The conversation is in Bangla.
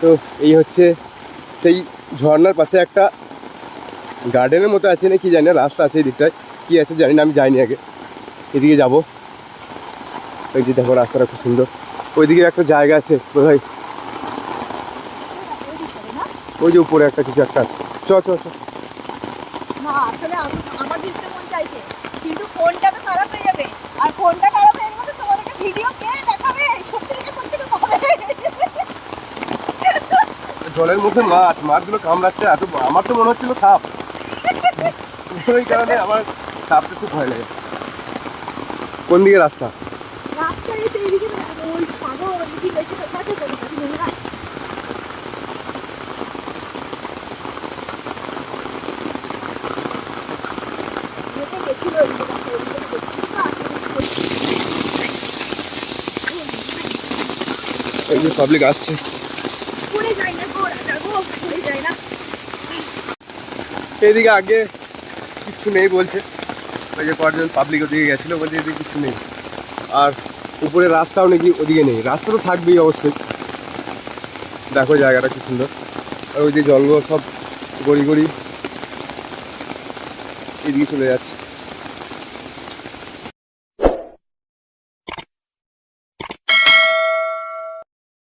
তো এই হচ্ছে সেই ঝর্ণার পাশে একটা গার্ডেনের মতো আছে না কি জানি না, রাস্তা আছে এই দিকটায়। কি আছে জানি না, আমি যাইনি আগে। এদিকে যাব। ওই যে দেখো, রাস্তাটা খুব সুন্দর। ওইদিকে একটা জায়গা আছে কোথায় ওই যে উপরে একটা কিছু একটা আছে। চ চ চ। আসলে জলের মধ্যে মাছ মাছগুলো কামড়াচ্ছে এত আমার তো মনে হচ্ছিল সাপ। ওই কারণে আমার সাপটা খুব ভয় লাগে। কোন দিকে রাস্তা? রাস্তায় এসে এদিকে না, ওই সাগর ওইদিকে বেশি তো কাছে চলে গেছে, মনে হয়। হেঁটে গেছিল ওইদিকে, ওইদিকে গেছিল না, এই যে পাবলিক আসছে পড়ে যায় না গো রাজা গো, পড়ে যায় না। এদিকে আগে কিচ্ছু নেই বলছে। ওই যে কয়েকজন পাবলিক ওদিকে গেছিল বলছে, এদিকে কিছু নেই। আর উপরে রাস্তাও নাকি ওদিকে নেই। রাস্তা তো থাকবেই অবশ্যই। দেখো জায়গাটা কি সুন্দর। আর ওই যে জঙ্গল সব গড়ি গড়ি। এদিকে চলে যাচ্ছে।